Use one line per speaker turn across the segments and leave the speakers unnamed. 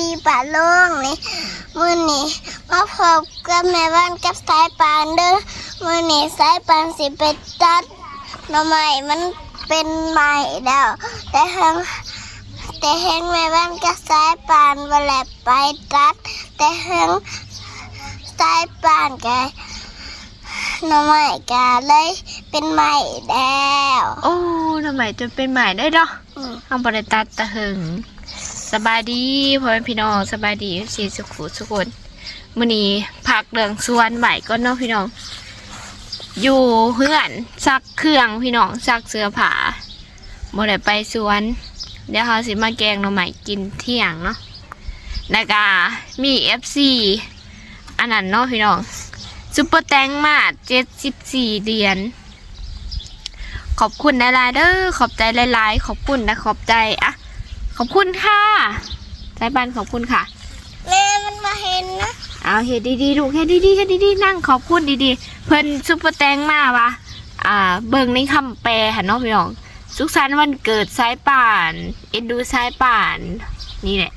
ดีป่าโล่งนี่มื้อนี้มาพบกับแม่บ้านกับสายปานเด้อมื้อนี้สายปานสิไปตัดหน่อไม้มันเป็นใหม่แล้วแต่เฮงแต่เฮงแม่บ้านกับสายปานบ่แลบไปตัด แต่เฮงสายปานกะหน่อไม้กะเลยเป็นใหม่แล้ว
โอ้ทำไมจะเป็นใหม่ได้เนาะ
อืม
เอาบริตัดตะหึง สบายดีพ่อแม่พี่น้องสบายดีสีสุขุสุคนมื้อนี้พักเรื่องสวนใหม่ก็เนาะพี่น้อง อยู่เพื่อนซักเครื่องพี่น้องซักเสื้อผ้าบ่ได้ไปสวน เดี๋ยวเขาสิมาแกงหน่อใหม่กินเที่ยงเนาะแล้วก็มี FC อันนั้นเนาะพี่น้องซุปเปอร์แตงมา74เหรียญขอบคุณหลายๆเด้อขอบใจหลายๆ ขอบคุณนะขอบใจอะ อบคุณค่ะสายบันขอบคุณค่ะ
แม่มันมาเห็นนะ
เอาเฮ็ดดีๆลูกเฮ็ดดีๆเฮ็ดดีๆนั่งขอบคุณดีๆ เพิ่นซุปเปอร์แตงมาวะอ่า เบิ่งในคำแปลหันเนาะพี่น้องสุขสันต์วันเกิดสายป่านเอ็นดูสายป่าน นี่แหละ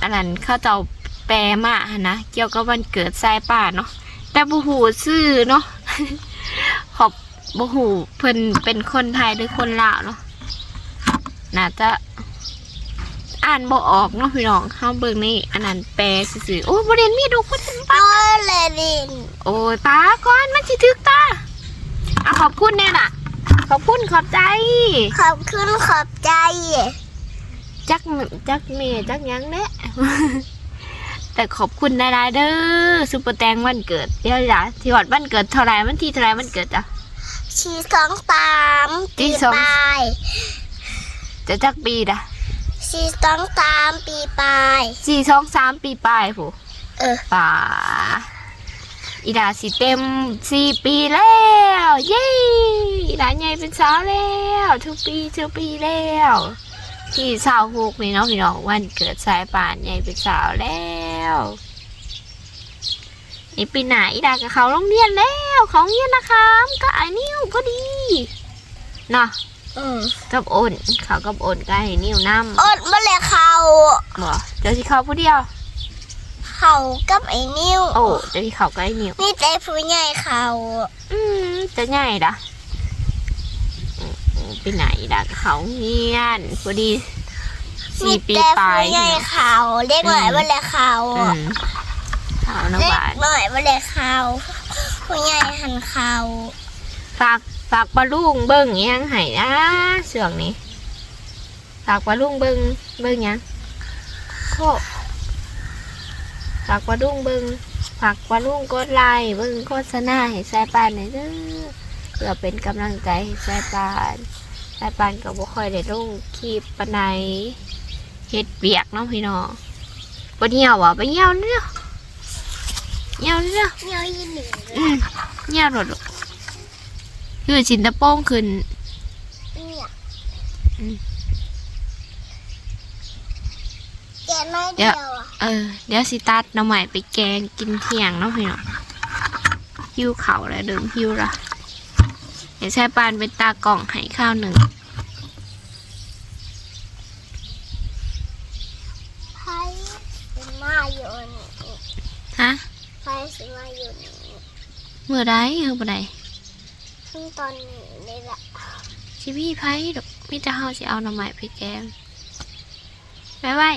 อันนั้นเขาเจ้าแปลมาหันนะเกี่ยวกับวันเกิดสายป่านเนาะแต่บูหูซื่อเนาะขอบบูหูเพิ่นเป็นคนไทยหรือคนลาวเนาะน่าจะ อ่านบ่ออกเนาะพี่น้องเฮาเบิ่งนี่อันนั้นแปลซื่อๆโอ้บ่เรียนมีดูบ่เรียน
โอ้เลยดิน
โอ้ยป้าก่อนมันสิถึกตาอะขอบคุณแน่น่ะ ขอบคุณขอบใจ
ขอบคุณขอบใจ
จักจักเมจักหยังแน่ แต่ขอบคุณหลายๆเด้อซุปเปอร์แตงวันเกิดเดี๋ยวจ้ะที่วัดวันเกิดเท่าไหร่วันที่เท่าไหร่วันเกิดจ้ะ
ชีสองสาม
ชี
ปี
สอง
ปลาย
จะจักปีด่ะ
ชีสองสามปีปลาย
สี่สองสามปีปลายผู้
เออ
ป่าอีดาสิเต็มสี่ปีแล้ว เย้อีดาใหญ่เป็นสาวแล้วทุกปีทุกปีแล้วที่สาวหกนี่เนาะพี่น้องวันเกิดสายป่านใหญ่เป็นสาวแล้วนี่ปีหน้าอีดากับเขาโรงเรียนแล้วเขาโรงเรียนนะคะก็ไอ้นิ้วก็ดีเนาะ
อืม
กับโอนเขากับโอนก็ไอ้นิ้วน้ำ
อดมาเลยเขา
บ่เดี๋ยวที่เขาผู้เดียว
เขากับไอ้นิ้ว
โอ้เดี๋ยวที่เขาก็ไอ้นิ้ว
นี่แต่ผู้ใหญ่เขา
อืมจะใหญ่ละอืมไปไหนล่ะเขาเงียนพอดี
มี
สี่ปี
แต่
ปลาย
ผู้ใหญ่
เนี่ย
เขาเด็กหน่อยมาเลยเขา
อืมเขาน้
เด็ก
บาน
หน่อยมาเลยเขาผู้ใหญ่หันเขา
ฝากฝากปลาลุงเบิ้งอิหยังให้นะเสื่องนี้ฝากปลาลุงเบิ้งเบิ้งหยังโคฝากปลาลุงเบิ้งฝากปลาลุงกดไลค์เบิ้งโฆษณาให้สายปานหน่อยเด้อเพื่อเป็นกำลังใจให้สายปานสายปานก็บ่ค่อยได้ลงคลิปปานใดเฮ็ดเปียกเนาะพี่น้องบ่เหี่ยวอะไปเหี่ยวเด้อเหี่ยวเด้อ
เงี้ยยินหนึ่ง
อืมเหี่ยวโดดลูก คือชินตะโป้งขึ้น
เนี่ย
อืม
แกะน้อยเดียวอะ
เออ เดี๋ยวสิตัดน้ำใหม่ไปแกงกินเที่ยงเนาะพี่เนาะหิวเข่าวแล้วเดิมหิวละเดี๋ยวใช้ปานเป็นตากล่องให้ข้าวหนึ่ง
ไพ่เป็นมาอยู่นี่
ฮะ
ไพ่สิมาอยู่นี่
เมื่อไรเออบ่ได้
ซึ่งตอนนี้นี่แหละ
ชิพี่ไพ่ดอกมิจะเฮาสิเอาน้ำใหม่ไปแกงไปไว้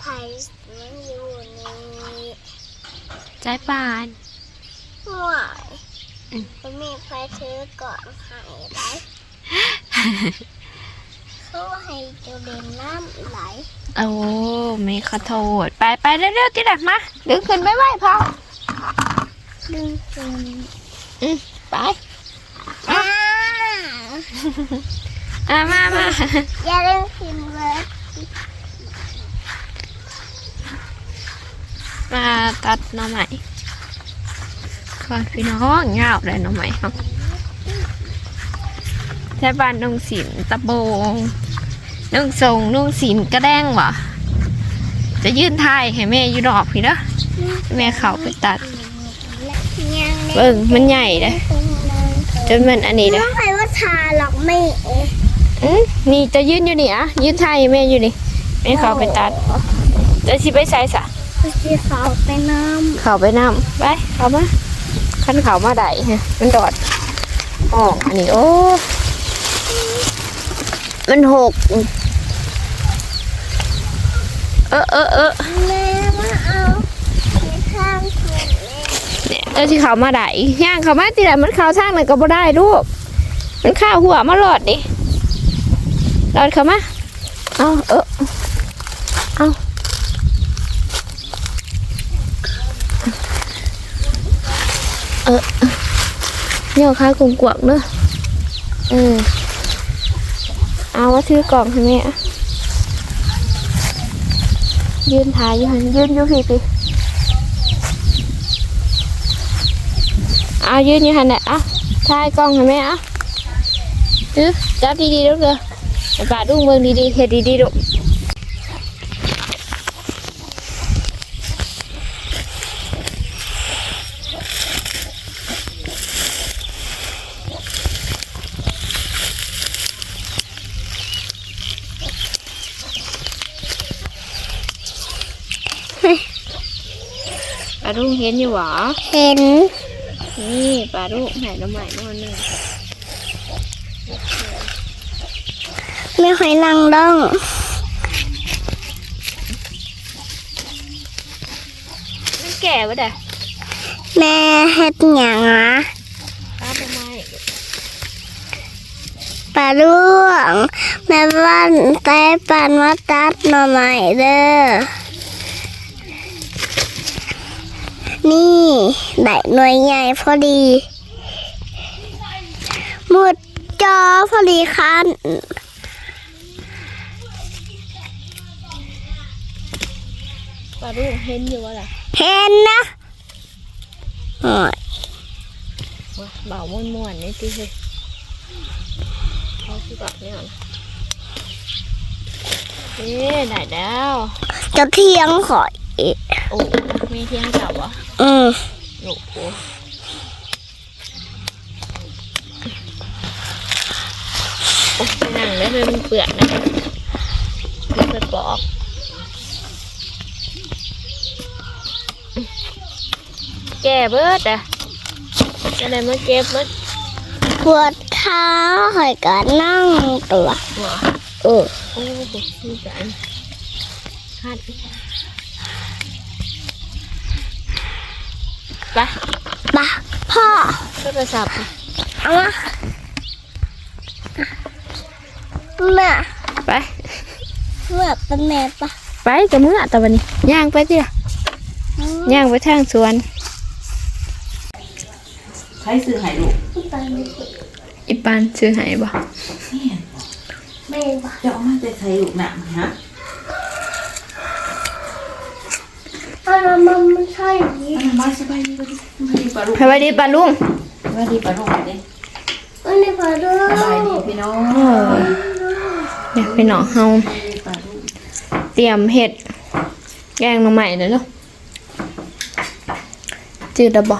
ไพ่มันอยู่นี่
ใจปาน
ห่วย
อืม
มันมีไพ่ถือก่อนใหายไหลเขาให้เจ้าเด่นน้ำไหล
โอ้ไม่ขอโทษ ไปไปเร็วๆติดอะมาดึงขึ้นไม่ไหวพอ
ดึงขึ้น
อืมไป
อ่า
อะมามา
อย่าดึงขึ้นเลย
มาตัดหน่อไม้ก่อนพี่น้องเงาเลยหน่อไม้ครับใช้บ้านนุ่งสินตะโบงนุ่งทรงนุ่งสินกระแดงวะจะยื่นทายให้แม่อยู่ดอกพี่เนาะแม่เขาไปตัดเบิ่งมันใหญ่เลย จนมันอันนี้เลย
ไม่ใครว่าทาหรอกไม่เอ๊ะ
อืมนี่จะยื่นอยู่นี่อะยื่นทายให้แม่อยู่นี่ไม่เขาไปตัดจะชิไปใส่สะ
สีขาวไปน้
เขาไปนำไปเขามาขั้นเขามาได้ฮะมันดอดอ๋ออันนี้โอ้มันหกเออเออเออำ
แม่มาเอาในข้างถูกเลย
เนี่ยเอที่เขามาได้ย่างเขามาที่ไหนมันเขาทางไหนก็บ่ได้ลูกมันข้าวหัวมาหลอดดิหลอดเขามาเอาเออเอาเออเดี๋ยวข้าวกลมกวกเนอะเออเอาว่าซื้อกล่องให้แม่อะยืนถ่ายอยู่หันยืนอยู่พี่พี่ เอายืนอยู่หันแหละอะถ่ายกล้องเห็นไหมอะเออจับดีๆลูกเด้อให้ป่าดุ้งเบิ่งดีๆเฮ็ดดีๆลูกป่าดุ้งเห็นอยู่หวะ
เห็น
นี่ปลาลูกไหนน้ำใหม่นอนหนึ่ง
ไม่ค่อยนั่งดอง
มันแก่ปะเด้อ
แม่เฮ็ดหยังอะ
ปลาเป็นไม้
ปลาล่วงแม่บ้านใต้ปันมาตัดหน่อไม้เด้อ นี่ได้หน่วยใหญ่พอดี หมุดจอพอดีคัน
ปลาลูกเห็นอยู่วะล่ะ
เห็นนะโอ้ย
ว้าเบาม่วนๆนี่ที่เฮ้ยเขาคือแบบนี้เหรอเอ๊ะได้แล้ว
จะเทียงขอยอีก
โอ้ มีเที่ยงเก่าวะ
อืม
โอ้โหโอ้ยนั่งได้เลยมันเปลือกนะมันจะปอกแก่เบิดอะจะได้มาเก็บมา
ปวดเท้าหอยก็นั่งตัว
หัว
เออ
โอ้โหมีจันคาด ไป
ปะพ่อ
โทรศัพท์
เอามาแม่
ไป
แม่เป็นแม่ปะ
ไปกับมืออะตะวันนี้ย่างไปดิล่ะย่างไปทางสวน
ใช้ซื้อให้ลูก
อีปานซื้อให้บ่
แม่ปะ
จะเอามาจะใช้ลูกหนักฮะ
อ้ามันไม่ใช่อย่างนี้
มาสบายดีสบายดีปลาลูก
สวัสดีปลาลุง
สบายดีปลาลูกเด้
อันนี้พอดู
สบายดีพี่น้อง
อยากไปหนอเฮา
ปลา
เตรียมเห็ดแกงหน่อใหม่เลยเนาะจืดดบ่
จ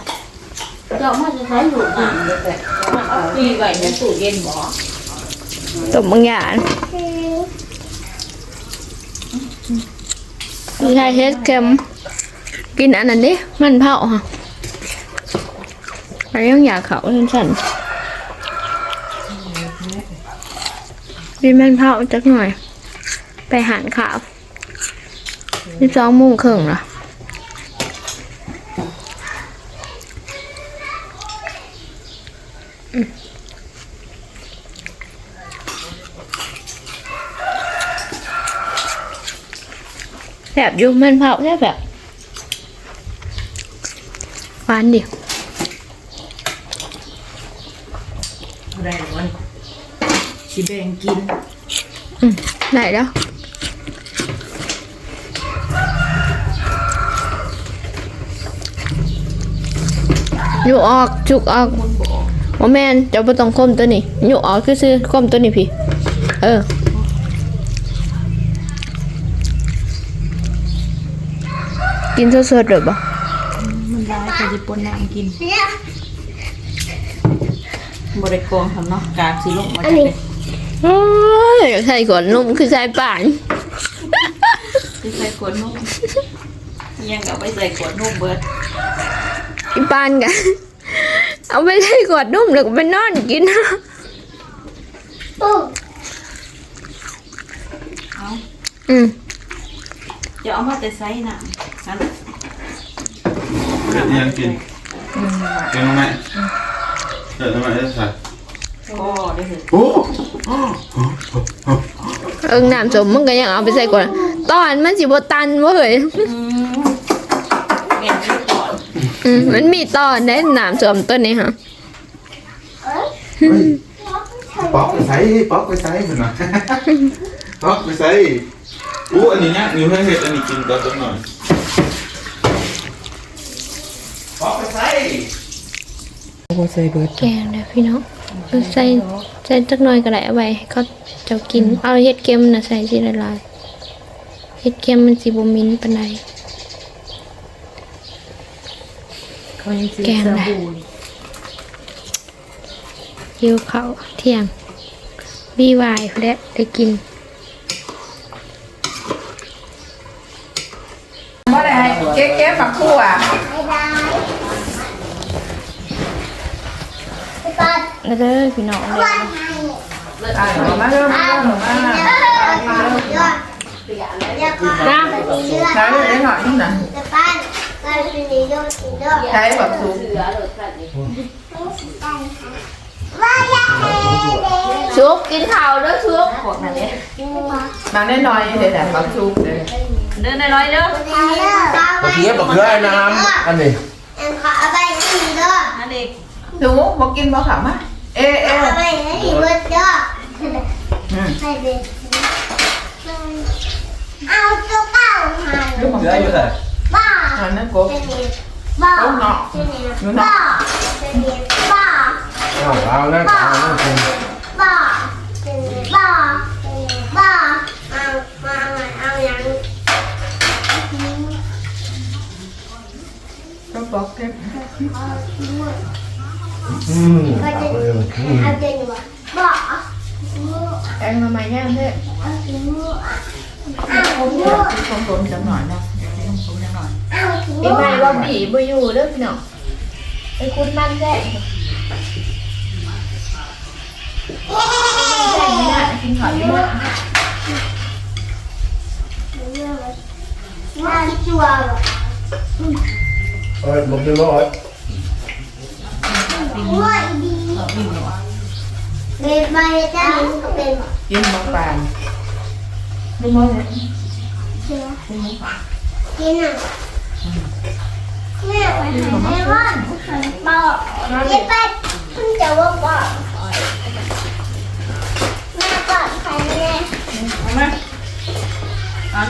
ะเอามาจะใช้ลูกหนักเด้อแต่ว่าเอาปีไว้ในตู้เย็นบ่
ต้มบางอย่างมีใครเฮ็ดเค็ม กินอันนั้นดิมันเผาค่ะอะไรยังอยากเขาเล่นฉันกินมันเผาจักหน่อย ไปหารข่าวสิบสองโมงครึ่งเหรอแบบยู่มันเผาแค่แบบ หวานดิ
อะไรหรอวันสิแบ่งกิน
อืมไหนแล้วอยู่ออกจุกออกโมแมนเจ้าบ่ต้องคมตัวนี้อยู่ออกคือซื้อคมตัวนี้พี่ เออกินสดๆเลยบ่
มันร้ายก็สิปนน้ำกินบ่ได้กองทำเนาะกากสิลงมาจากเลย
โอ้ยอยากใส่ก่อนนุ่มคือใส่ป่าน
จะใส่ขวดนุ่มยังเอาไปใส่ขวดนุ่มเบิด
อีปานกันเอาไปใส่กอดนุ่มแล้วก็ไปนอนกิน
ปุ๊บ
เอา
อืม
จะเอามาแต่ไซส์น่ะนั่น
เกิดยังกินกินทำไมเกิดทำไมได้ใส่
ก็ได้สิ
โอ้
เอิงน้ำสมมึงก็ยังเอาไปใส่ก่อดตอนมันสิบตันเว้ย
อืม
มันมีตอนได้น้ำสมต้นนี้ฮะ
ป๊อกไปใส่ป๊อกไปใส่เหมือนนะป๊อกไปใส่อู้อันนี้เนี่ยนิ้วให้เห็ดอันนี้กินก็ต้นหน่อยป๊อกไปใส่
แกงนะพี่น้องเอาใส่ใส่จักหน่อยก็ได้เอาไว้ให้เขาเจ้ากิน เอาเฮ็ดเค็มน่ะใส่สิละลายเฮ็ดเค็มมันสิบ่มินปานใดแกงนะหิวข้าวเที่ยงวีวายเขาได้ได้กิน
บ่ได้ให้เก๊กเก๊กฝักคู่อะ
ไม่ได้พี่ปัด
แล้ว เด้อพี่น้องเด้อ
ปัดให้
อะมาเริ่มมาเริ่มมา
เยอะมาเยอะเยอะค่ะมีเลือด
ใช้ได้หน่อยนึงนะ
จะปั้นก็คือมีเยอะมีเยอะ
ใช้แบบสูง
ว่าอยากให้เด็ก
ซุกกินข้าวเด้อซุก
ขวดนั่นเนี่ย
มาแน่นอนเลยแต่ฝักสูงเลย
เดินน้อยเด้อ
เอา
เทียบกับเพื่อนน้ำอันนี้
เอ็นขอเอาไปให้ดีเด้อ
นั่นเอง
หนูบอกกินบอกขำมะ เอ๊ะ
เอา
เอ๊ะ
ไปให้ดีเบิดเด้อ
อืม
ให้ดีเอาตัวเก่าให้
ลูกของ
เพื่อนอยู่ไหน
บ้า
อันนั้นกบ
เป็นนี่บ้า
ลูกเนาะ
เป็นนี่บ้าเป็นนี่บ้า
เอาเอานั่นเอานั่นคุณ
บ้าเป็นนี่บ้าเป็นนี่บ้าเอามาเอาเอาอย่าง
ก็บอกเก็บ
อืม
ก็
เอา
จะ
ไปเลยอืม
เอาจะอยู่บ้า
แองมาใหม่ย่างเด้
เอาถึงมือเอา
ผม
ถึงมือ
ผมผมจังหน่อยนะเดี๋ยวผมผมจังหน่อย
เอาถึง
อี
มื
ใหม่
อ
บ่บีบ่อยู่เด้อพี่น้องไอ้คุณมันแท้แท้นี่น่ะกินข้าวอยู่นะ
น่าชัวร์
เอ้ยบอกเลย ว่า
หัวดีเบ็ดมาเฮ็ดได้ก็เป็น
กินบางปานไม่มองเลย
เชื่อกินอะแม่ไปหาแม่ว่านบอกกินไปคุณจะว่าบอกแม่ปลอดภัยแน่
เอามาอัน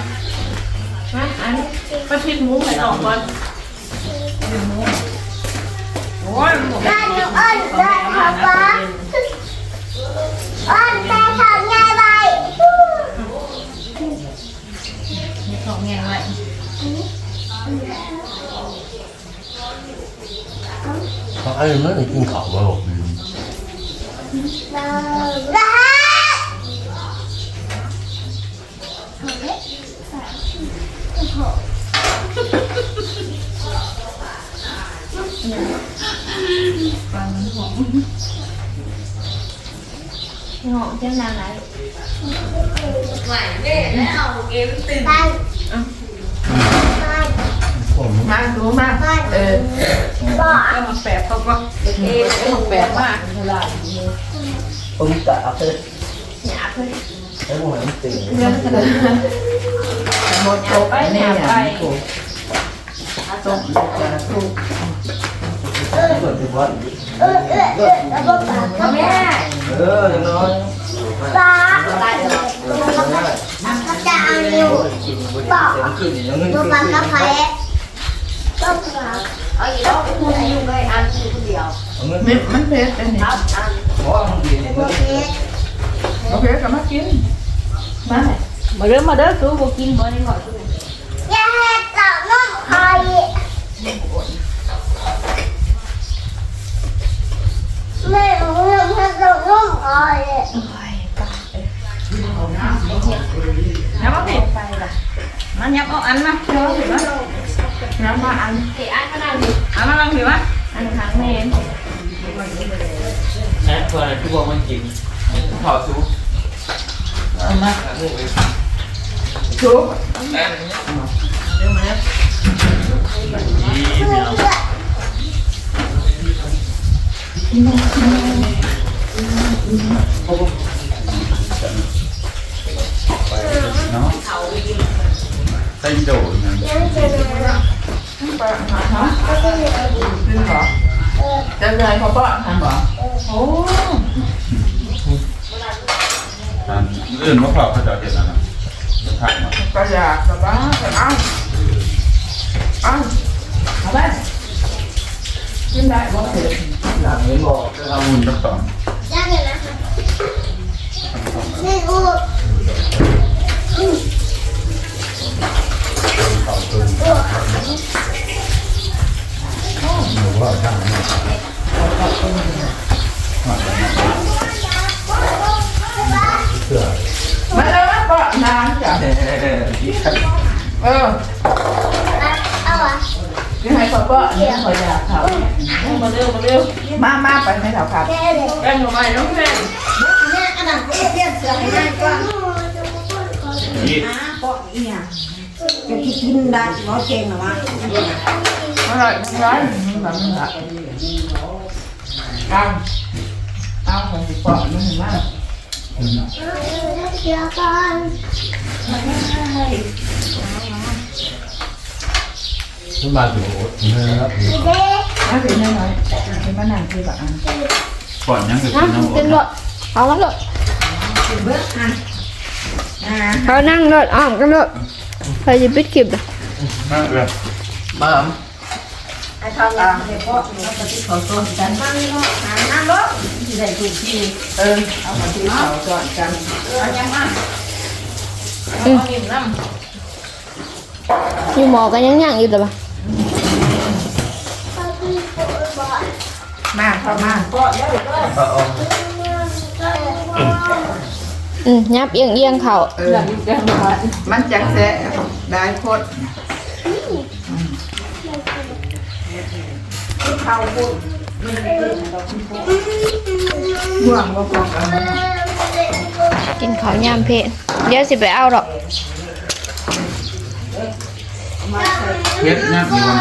มาอันประชิดหมูให้ออกก่อนโอ้ยหมู
บ้านหนูอ้อนด้วยค่ะอ้อนแต่ทำง่ายไป
ของแงงไว้
เขาไอ้เมื่อไหร่กินข้าวมาหรอก
รัก
พี่น้องเจ้านางไหน
บ้าน
ผม
มาดูมา
บ้าน
เออ
บอก
ก็มาแปะเขาก็เอ๊ะมันแปะมาก
ผมกะเลย
หยาบเพิ่น
ไอ้พวกมันตื่น
หมดจบเนี่ยถูกต้มจะถูก
เปิดที่วัด
เออเออเออแล้วก็ปากก็แม่
เอออย่างน้อย
ปาก
ได้
ก็จะเอานิ้วบอก
ขึ้นอย่างนั้น
ตัว
ขึ้น
ปากก็แพ้ก็ปาก
เอาอีกแล้วคุณอยู่ไงอันอยู่คนเดียว
เงิน
มันมันเผ็ดอันนี้
เพราะมันดีเนี่ย
โอเค
โอเคก็มากินมา
มาเด้อมาเด้อคือบ่กินบ่ได้หน่อยคือ
อย่าแหกเต่านุ่มคอย ไม่รู้เรื่องแค่เต่านุ่มคอย
แล้วก็เผ็ดไปล่ะมัน
เจอเห็นไหมน้ำมาอัน
เดี๋ยวอันขนาดนี้
อันมาลองเห็นไหม
อันครั้งแม่
แม่เพื่อนที่บอกมันกินถอดซุปเอามาลูกเอง
ชุบ
เร็วมาเนี่ย นี่เนาะ
เนาะใส่โดดนะ
ไปหาฮะจริงเหรอจะเลยเขาก็ทำเหรอโอ้
อันอื่นมะพร้าวเขาจะเห็ดอะไรนะผักมา
ก็อยากแต่ว่าแต่เอาเอาเอาไปกินได้บ่เผ็ด
หลังนี้บอก
เอาหุ่นจับต่อ
ได้เลยนะคะนี่อู
มาแล้วมาก็นานจ้ะ
เออ
เออ
เอาอะ
ยังไง เขาก็เนี่ยเขาอยากเขามาเร็วมาเร็วมามาไปไม่เท่าครับ
แค่เด็ก
แกงหน่อไม้น้องแม่
เนี่ยอันนั้นเปลี่ยนเสื้อให้ได้ก่อน
นี่
จะกินได้หมอเก่งหรอวะ
อร่อยอร่อยแบบนี้ละกังเอาของสิปอมันถึงมาก
เดี๋ยวก่อน
ขึ้นมาดูนะครับ
เด็ก
เอาสิน้อยๆเป็นมะนาวคือแบบอัน
ก่อนยังคือ
อะ
กินน้ำ
เป็นรถเอากันรถ
เบิ้งอัน
เขานั่งรถอ้อมกันรถใครจะปิดคลิปอะ
มากเลย
มา
ไอ้ทองอะเด็กพ่อหนูก็จะขอตัวกันนั่งเนาะนั่งรถที่ได้ถูกที่
เออเอามาที่เขาจอดกัน
เอายังมา
เอาอิ่มน้ำ
อยู่หมอกันยังยังอยู่แต่ปะ
มาเข้ามา
เอาเอา
อืมยับเอียงเอียงๆเขา
เออมันจักแสะได้โคตร
เข้าพูด
ห่วงว่าพอกัน
กินข้าวยามเพลเดี๋ยวสิไปเอาดอก
เพชรเนี่ยมีวัน